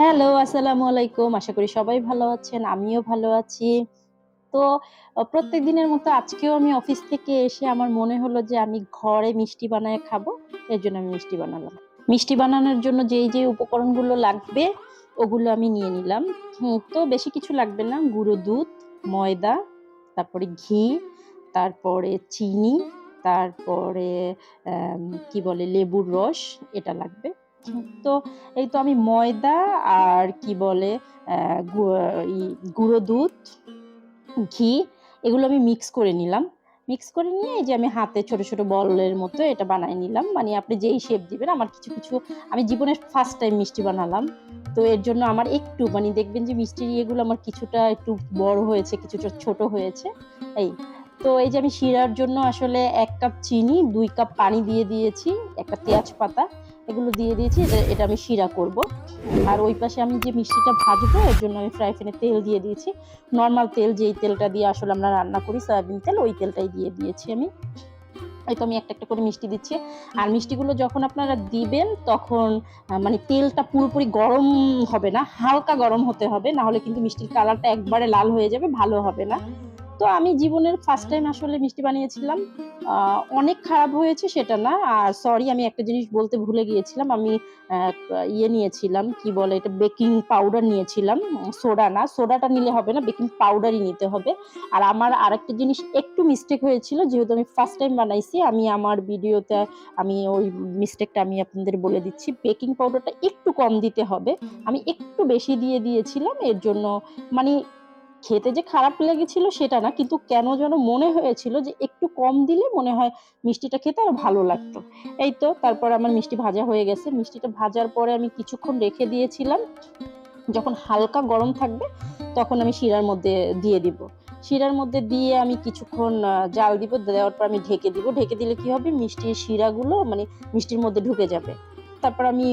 Hello, আসসালামু আলাইকুম। আশা করি সবাই ভালো আছেন। আমিও ভালো আছি। তো প্রত্যেক দিনের মতো আজকেও আমি অফিস থেকে এসে আমার মনে হলো যে আমি ঘরে মিষ্টি বানায়ে খাব। এর জন্য আমি মিষ্টি বানালাম। মিষ্টি বানানোর জন্য যেই, যেই উপকরণগুলো লাগবে ওগুলো আমি নিয়ে নিলাম। তো বেশি কিছু লাগবে না। গুঁড়ো দুধ, ময়দা, তারপরে ঘি, তারপরে চিনি, তারপরে কি বলে লেবুর রস এটা লাগবে। তো এই তো আমি ময়দা আর কি বলে গুঁড়ো দুধ, ঘি এগুলো আমি মিক্স করে নিলাম। মিক্স করে নিয়ে এই যে আমি হাতে ছোট, ছোট বলের মতো এটা বানায় নিলাম। মানে আপনি যেই শেপ দিবেন আমার কিছু, কিছু আমি জীবনের ফার্স্ট টাইম মিষ্টি বানালাম। তো এর জন্য আমার একটু মানে দেখবেন যে মিষ্টির ইয়েগুলো আমার কিছুটা একটু বড় হয়েছে, কিছুটা ছোট হয়েছে। এই। তো এই যে আমি শিরার জন্য আসলে এক কাপ চিনি, দুই কাপ পানি দিয়ে দিয়েছি, একটা তেজপাতা এগুলো দিয়ে দিয়েছি। এটা, এটা আমি শিরা করব। আর ওই পাশে আমি যে মিষ্টিটা ভাজবো এর জন্য আমি ফ্রাই প্যানে তেল দিয়ে দিয়েছি। নর্মাল তেল যেই তেলটা দিয়ে আসলে আমরা রান্না করি সয়াবিন তেল ওই তেলটাই দিয়ে দিয়েছি আমি। এই তো আমি একটা, একটা করে মিষ্টি দিচ্ছি। আর মিষ্টিগুলো যখন আপনারা দিবেন তখন মানে তেলটা পুরোপুরি গরম হবে না, হালকা গরম হতে হবে। না হলে কিন্তু মিষ্টির কালারটা একবারে লাল হয়ে যাবে, ভালো হবে না। তো আমি জীবনের ফার্স্ট টাইম আসলে মিষ্টি বানিয়েছিলাম। অনেক খারাপ হয়েছে সেটা না। আর সরি আমি একটা জিনিস বলতে ভুলে গিয়েছিলাম। আমি ইয়ে নিয়েছিলাম, কি বলে এটা বেকিং পাউডার নিয়েছিলাম। সোডা না, সোডাটা নিলে হবে না, বেকিং পাউডারই নিতে হবে। আর আমার আরেকটা জিনিস একটু মিস্টেক হয়েছিল যেহেতু আমি ফার্স্ট টাইম বানাইছি। আমি আমার ভিডিওতে আমি ওই মিস্টেকটা আমি আপনাদের বলে দিচ্ছি। বেকিং পাউডারটা একটু কম দিতে হবে। আমি একটু বেশি দিয়ে দিয়েছিলাম। এর জন্য মানে খেতে যে খারাপ লেগেছিল সেটা না। কিন্তু কেন যেন মনে হয়েছিল যে একটু কম দিলে মনে হয় মিষ্টিটা খেতে আরও ভালো লাগতো। এই তো তারপর আমার মিষ্টি ভাজা হয়ে গেছে। মিষ্টিটা ভাজার পরে আমি কিছুক্ষণ রেখে দিয়েছিলাম। যখন হালকা গরম থাকবে তখন আমি শিরার মধ্যে দিয়ে দিব। শিরার মধ্যে দিয়ে আমি কিছুক্ষণ জাল দিব। দেওয়ার পর আমি ঢেকে দিব। ঢেকে দিলে কি হবে মিষ্টির শিরাগুলো মানে মিষ্টির মধ্যে ঢুকে যাবে। তারপর আমি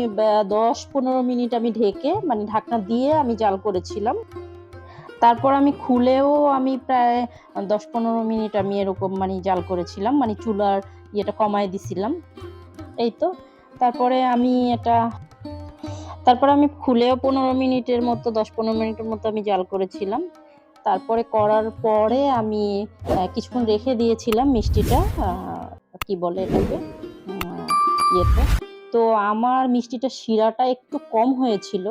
দশ ১০-১৫ মিনিট আমি ঢেকে মানে ঢাকনা দিয়ে আমি জাল করেছিলাম। তারপর আমি খুলেও আমি প্রায় দশ পনেরো মিনিট আমি এরকম মানে জাল করেছিলাম। মানে চুলার ইয়েটা কমায় দিছিলাম। এই তো। তারপরে আমি এটা, তারপরে আমি খুলেও ১৫ মিনিটের মতো, দশ পনেরো মিনিটের মতো আমি জাল করেছিলাম। তারপরে করার পরে আমি কিছুক্ষণ রেখে দিয়েছিলাম মিষ্টিটা কি বলে এটাকে? ইয়েতে। তো আমার মিষ্টিটা শিরাটা একটু কম হয়েছিল।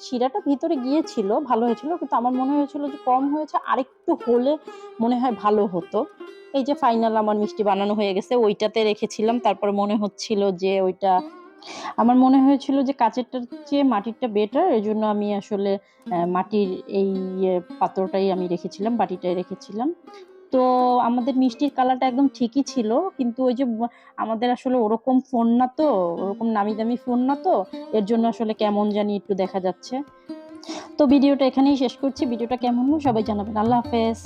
শিরাটা ভিতরে গিয়েছিল, ভালো হয়েছিল। কিন্তু আমার মনে হয়েছিল যে কম হয়েছে, আরেকটু হলে মনে হয় ভালো হতো। এই যে ফাইনাল আমার মিষ্টি বানানো হয়ে গেছে। ওইটাতে রেখেছিলাম। তারপর মনে হচ্ছিল যে ওইটা আমার মনে হয়েছিল যে কাঁচেরটার চেয়ে মাটিরটা বেটার। এজন্য আমি আসলে মাটির এই ইয়ে পাত্রটাই আমি রেখেছিলাম, বাটিটাই রেখেছিলাম। তো আমাদের মিষ্টির কালারটা একদম ঠিকই ছিল। কিন্তু ওই যে আমাদের আসলে ওরকম ফোন না তো, ওরকম নামি দামি ফোন না তো। এর জন্য আসলে কেমন জানি একটু দেখা যাচ্ছে। তো ভিডিওটা এখানেই শেষ করছি। ভিডিওটা কেমন সবাই জানাবেন। আল্লাহ হাফেজ।